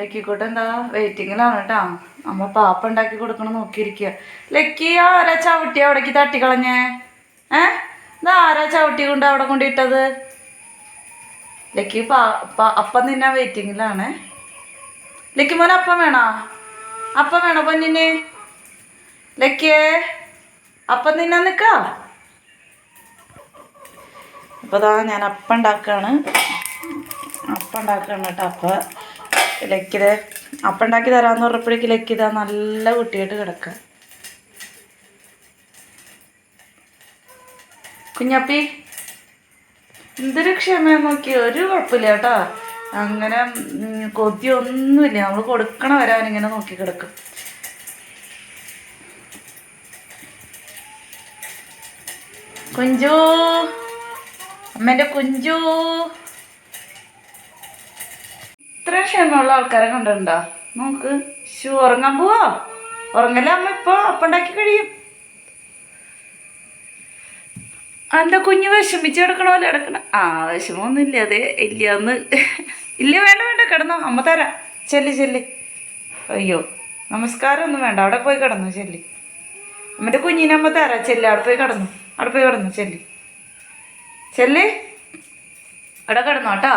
ലക്കിക്കോട്ട് എന്താ വെയിറ്റിങ്ങിലാണ് കേട്ടാ. അമ്മ പാപ്പ ഉണ്ടാക്കി കൊടുക്കണം നോക്കിയിരിക്കുക ലക്കി ആരാ ചവിട്ടി അവിടേക്ക് തട്ടിക്കളഞ്ഞേ? ഏ? ഇത് ആരാ ചവിട്ടി കൊണ്ട് അവിടെ കൊണ്ടിട്ടത് ലക്കി പാ അപ്പം നിന്നാ വെയിറ്റിങ്ങിലാണ് ലക്കി മോനെ അപ്പം വേണോ? അപ്പം വേണോ പൊന്നിന്? ലക്കിയേ അപ്പം നിന്നെ നിൽക്കാ അപ്പോൾ ഇതാ ഞാൻ അപ്പം ഉണ്ടാക്കുകയാണ് അപ്പം ഉണ്ടാക്കുകയാണ് കേട്ടോ അപ്പം. ലക്കിത് അപ്പം ഉണ്ടാക്കി തരാമെന്ന് പറഞ്ഞപ്പോഴേക്ക് ലക്കിതാ നല്ല കുട്ടിയായിട്ട് കിടക്കുക കുഞ്ഞപ്പി എന്തൊരു ക്ഷമ നോക്കി ഒരു കുഴപ്പമില്ല കേട്ടോ. അങ്ങനെ കൊതിയൊന്നുമില്ല. നമ്മൾ കൊടുക്കണ വരാൻ ഇങ്ങനെ നോക്കി കിടക്കും. കുഞ്ചു അമ്മേന്റെ കുഞ്ചു. ഇത്ര ക്ഷമയുള്ള ആൾക്കാരെ കണ്ടിട്ടുണ്ടോ? നമുക്ക് ശു ഉറങ്ങാൻ പോവോ. ഉറങ്ങല്ലേ അമ്മ ഇപ്പൊ? അപ്പുണ്ടാക്കി കഴിയും. എന്താ കുഞ്ഞ് വിഷമിച്ച് കിടക്കണ പോലെ കിടക്കണ? ആ വിഷമമൊന്നുമില്ല അതെ. ഇല്ല ഒന്ന്. ഇല്ല വേണ്ട വേണ്ട കിടന്നോ. അമ്മ തരാം. ചെല്ലി ചെല്ലി. അയ്യോ നമസ്കാരം ഒന്നും വേണ്ട. അവിടെ പോയി കിടന്നു ചെല്ലി. അമ്മന്റെ കുഞ്ഞിനെ അമ്മ തരാം. ചെല്ലി അവിടെ പോയി കിടന്നു. അവിടെ പോയി കിടന്നു ചെല്ലി. ചെല്ലി. അവിടെ കിടന്നോ കേട്ടോ.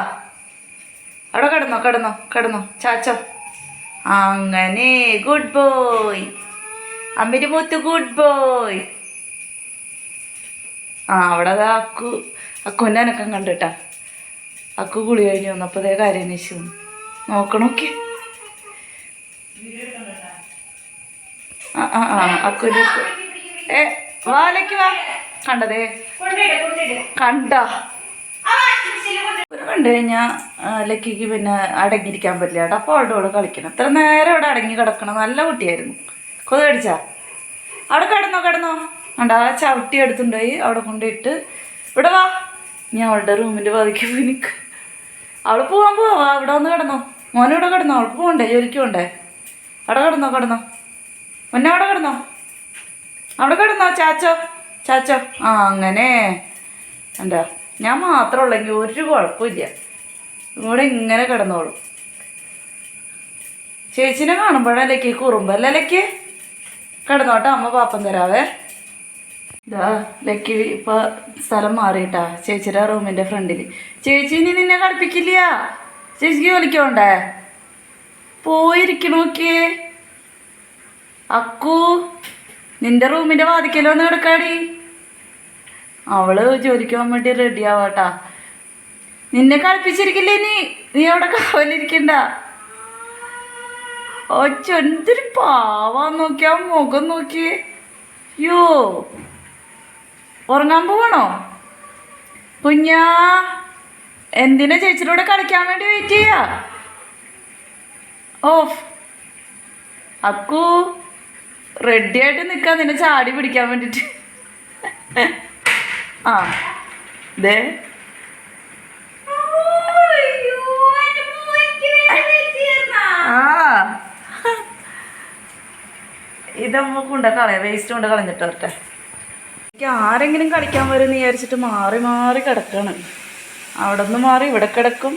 അവിടെ കിടന്നോ കിടന്നോ കിടന്നോ. ചാച്ചോ. അങ്ങനെ ഗുഡ് ബോയ് അമ്മിന്റെ മൂത്ത് ഗുഡ് ബോയ് ആ അവിടെ അതാ അക്കു അക്കുവിന്റെ അനക്കം കണ്ടിട്ടാ. അക്കു കുളി കഴിഞ്ഞു വന്നപ്പോൾ അതേ കാര്യം അന്വേഷിച്ചു നോക്കണോക്കെ ആ ആ ആ അക്കുവിന്റെ ഏ വാലേക്ക് വാ. കണ്ടതേ കണ്ട? കണ്ടു കഴിഞ്ഞാൽ ലക്കിക്ക് പിന്നെ അടങ്ങിയിരിക്കാൻ പറ്റില്ല കേട്ടോ. അപ്പോൾ അവളുടെ കൂടെ കളിക്കണം. എത്ര നേരം അവിടെ അടങ്ങി കിടക്കണം. നല്ല കുട്ടിയായിരുന്നു. കൊതു കടിച്ചാ? അവിടെ കിടന്നോ കിടന്നോ? കണ്ട ആ ചവിട്ടി എടുത്തുണ്ടായി അവിടെ കൊണ്ടിട്ട് ഇവിടെ വാ. ഞാൻ അവളുടെ റൂമിന്റെ പതുക്കെ പോയി അവൾ പോവാൻ പോവാ. അവിടെ വന്ന് കിടന്നോ. മോനെ ഇവിടെ കിടന്നോ. അവൾക്ക് പോകണ്ടേ ജോലിക്ക് പോകണ്ടേ അവിടെ കിടന്നോ കിടന്നോ? മുന്നേ അവിടെ കിടന്നോ? അവിടെ കിടന്നോ ചാച്ചോ? ചാച്ചോ? ആ അങ്ങനെ. എന്താ ഞാൻ മാത്രം ഉള്ളെങ്കിൽ ഒരു കുഴപ്പമില്ല. ഇവിടെ ഇങ്ങനെ കിടന്നോളൂ. ചേച്ചിനെ കാണുമ്പോഴല്ലേക്ക് കുറുമ്പല്ലേ ലക്ക്? കിടന്നോട്ടെ അമ്മ പാപ്പം തരാവേ. ഇതാ ലക്കി ഇപ്പൊ സ്ഥലം മാറിയിട്ടാ ചേച്ചിയുടെ റൂമിന്റെ ഫ്രണ്ടിൽ ചേച്ചി ഇനി നിന്നെ കടുപ്പിക്കില്ല? ചേച്ചിക്ക് ജോലിക്കോണ്ടേ? പോയിരിക്കണോക്കേ അക്കു നിന്റെ റൂമിന്റെ വാതിക്കൽ വന്ന് കിടക്കാടി. അവൾ ജോലിക്ക് പോകാൻ വേണ്ടി റെഡി ആവാട്ടാ. നിന്നെ കളിപ്പിച്ചിരിക്കില്ലേ നീ? നീ അവിടെ കാവലിരിക്കണ്ട. ഒച്ച എന്തൊരു പാവാൻ നോക്കിയാ മുഖം നോക്കി യോ ഉറങ്ങാൻ പോവാണോ? കുഞ്ഞാ എന്തിനാ ചേച്ചിയുടെ കളിക്കാൻ വേണ്ടി വെയിറ്റ് ചെയ്യാ? ഓഫ്. അക്കു റെഡിയായിട്ട് നിൽക്കാൻ നിന്നെ ചാടി പിടിക്കാൻ വേണ്ടിട്ട്. ആ. ദേ. ആ. ഇതമ്മ കൊണ്ട കളയാം. വേസ്റ്റ് കൊണ്ട് കളഞ്ഞിട്ട് വരട്ടെ. എനിക്ക് ആരെങ്കിലും കളിക്കാൻ വരും വിചാരിച്ചിട്ട് മാറി മാറി കിടക്കാണ്. അവിടെ നിന്ന് മാറി ഇവിടെ കിടക്കും.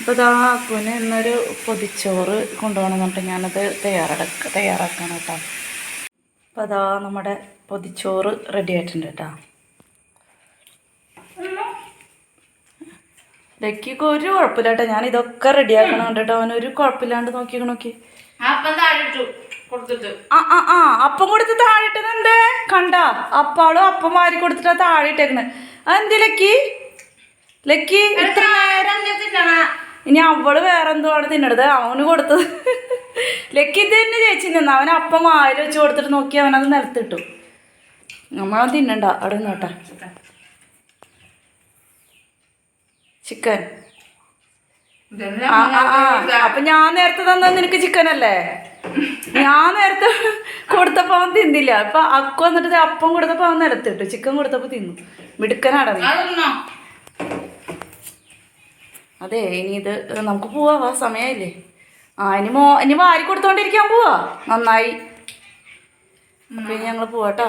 അപ്പോൾ ഇതാ അക്കുവിന് ഇന്നൊരു പൊതിച്ചോറ് കൊണ്ടുപോകണം എന്നിട്ട് ഞാനത് തയ്യാറെടുക്ക തയ്യാറാക്കണം കേട്ടോ. അപ്പോൾ അതാ നമ്മുടെ പൊതിച്ചോറ് റെഡി ആയിട്ടുണ്ട് കേട്ടോ. ലക്കിക്ക് ഒരു കുഴപ്പമില്ല കേട്ടോ. ഞാൻ ഇതൊക്കെ റെഡി ആക്കണം കേട്ടോ. അവനൊരു കുഴപ്പമില്ലാണ്ട് നോക്കി നോക്കി ആ ആ ആ. അപ്പം കൊടുത്ത് താഴെ ഇട്ടതെന്തേ? കണ്ട? അപ്പാളും അപ്പം വാരി കൊടുത്തിട്ടാ താഴെ ഇട്ടേക്കണ്. അതെന്ത് ലക്കി? ലക്കി ഇത്ര നേരം ഇനി അവൾ വേറെന്തോ ആണ് തിന്നണത്? അവന് കൊടുത്തത്. ലക്കി ഇത് തന്നെ ചേച്ചി നിന്ന്. അവൻ അപ്പം ആയിരം വെച്ച് കൊടുത്തിട്ട് നോക്കി അവനത് നിലത്തിട്ടു. നമ്മൾ തിന്നണ്ട. അവിടെ നിന്നോട്ടെ. ചിക്കൻ. അപ്പൊ ഞാൻ നേരത്തെ തന്ന നിനക്ക് ചിക്കൻ അല്ലേ ഞാൻ നേരത്തെ കൊടുത്തപ്പോ അവൻ തിന്നില്ല. അപ്പൊ അക്കു വന്നിട്ട് അപ്പം കൊടുത്തപ്പോ അവൻ നിലത്തിട്ടു. ചിക്കൻ കൊടുത്തപ്പോ തിന്നു. മിടുക്കനാട അതെ ഇനി ഇത് നമുക്ക് പോവാ. സമയമില്ലേ ആ ഇനി മോ ഇനി വാരി കൊടുത്തോണ്ടിരിക്കാൻ പോവാ. നന്നായി. പിന്നെ ഇനി ഞങ്ങൾ പോവാട്ടോ